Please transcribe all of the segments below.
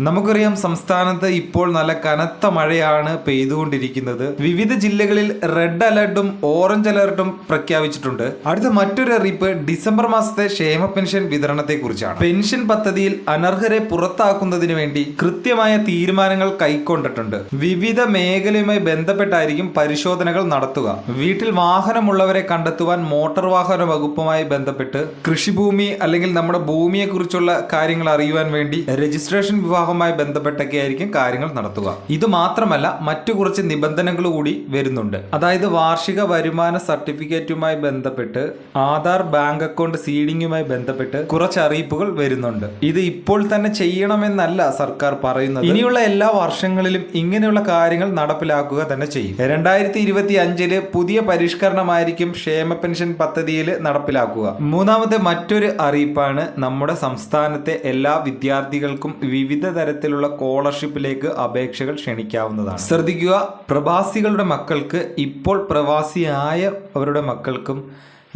നമുക്കറിയാം സംസ്ഥാനത്ത് ഇപ്പോൾ നല്ല കനത്ത മഴയാണ് പെയ്തുകൊണ്ടിരിക്കുന്നത്. വിവിധ ജില്ലകളിൽ റെഡ് അലർട്ടും ഓറഞ്ച് അലർട്ടും പ്രഖ്യാപിച്ചിട്ടുണ്ട്. അടുത്ത മറ്റൊരു അറിയിപ്പ് ഡിസംബർ മാസത്തെ ക്ഷേമ പെൻഷൻ വിതരണത്തെ കുറിച്ചാണ് പെൻഷൻ പദ്ധതിയിൽ അനർഹരെ പുറത്താക്കുന്നതിന് വേണ്ടി കൃത്യമായ തീരുമാനങ്ങൾ കൈക്കൊണ്ടിട്ടുണ്ട്. വിവിധ മേഖലയുമായി ബന്ധപ്പെട്ടായിരിക്കും പരിശോധനകൾ നടത്തുക. വീട്ടിൽ വാഹനമുള്ളവരെ കണ്ടെത്തുവാൻ മോട്ടോർ വാഹന വകുപ്പുമായി ബന്ധപ്പെട്ട് കൃഷിഭൂമി അല്ലെങ്കിൽ നമ്മുടെ ഭൂമിയെ കുറിച്ചുള്ള കാര്യങ്ങൾ അറിയുവാൻ വേണ്ടി രജിസ്ട്രേഷൻ വിവാഹവുമായി ബന്ധപ്പെട്ടൊക്കെയായിരിക്കും കാര്യങ്ങൾ നടത്തുക. ഇത് മാത്രമല്ല മറ്റു കുറച്ച് നിബന്ധനകൾ കൂടി വരുന്നുണ്ട്. അതായത് വാർഷിക വരുമാന സർട്ടിഫിക്കറ്റുമായി ബന്ധപ്പെട്ട് ആധാർ ബാങ്ക് അക്കൗണ്ട് സീഡിങ്ങുമായി ബന്ധപ്പെട്ട് കുറച്ച് അറിയിപ്പുകൾ വരുന്നുണ്ട്. ഇത് ഇപ്പോൾ തന്നെ ചെയ്യണമെന്നല്ല സർക്കാർ പറയുന്നത്. ഇനിയുള്ള എല്ലാ വർഷങ്ങളിലും ഇങ്ങനെയുള്ള കാര്യങ്ങൾ നടപ്പിലാക്കുക തന്നെ ചെയ്യും. രണ്ടായിരത്തി ഇരുപത്തി അഞ്ചിൽ പുതിയ പരിഷ്കരണമായിരിക്കും ക്ഷേമ പെൻഷൻ പദ്ധതിയിൽ നടപ്പിലാക്കുക. മൂന്നാമത്തെ മറ്റൊരു അറിയിപ്പാണ് നമ്മുടെ സംസ്ഥാനത്തെ എല്ലാ വിദ്യാർത്ഥികൾക്കും വിവിധ തരത്തിലുള്ള സ്കോളർഷിപ്പിലേക്ക് അപേക്ഷകൾ ക്ഷണിക്കാവുന്നതാണ്. ശ്രദ്ധിക്കുക പ്രവാസികളുടെ മക്കൾക്ക് ഇപ്പോൾ പ്രവാസിയായ അവരുടെ മക്കൾക്കും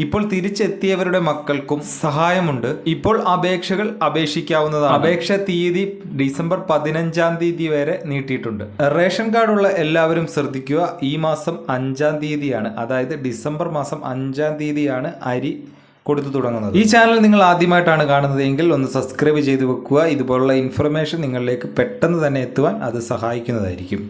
ഇപ്പോൾ തിരിച്ചെത്തിയവരുടെ മക്കൾക്കും സഹായമുണ്ട്. ഇപ്പോൾ അപേക്ഷകൾ അപേക്ഷിക്കാവുന്നതാണ്. അപേക്ഷ തീയതി ഡിസംബർ പതിനഞ്ചാം തീയതി വരെ നീട്ടിയിട്ടുണ്ട്. റേഷൻ കാർഡുള്ള എല്ലാവരും ശ്രദ്ധിക്കുക ഈ മാസം അഞ്ചാം തീയതിയാണ്. അതായത് ഡിസംബർ മാസം അഞ്ചാം തീയതിയാണ് അരി കൊടുത്തു തുടങ്ങുന്നത്. ഈ ചാനൽ നിങ്ങൾ ആദ്യമായിട്ടാണ് കാണുന്നത് എങ്കിൽ ഒന്ന് സബ്സ്ക്രൈബ് ചെയ്ത് വെക്കുക. ഇതുപോലുള്ള ഇൻഫർമേഷൻ നിങ്ങളിലേക്ക് പെട്ടെന്ന് തന്നെ എത്തുവാൻ അത് സഹായിക്കുന്നതായിരിക്കും.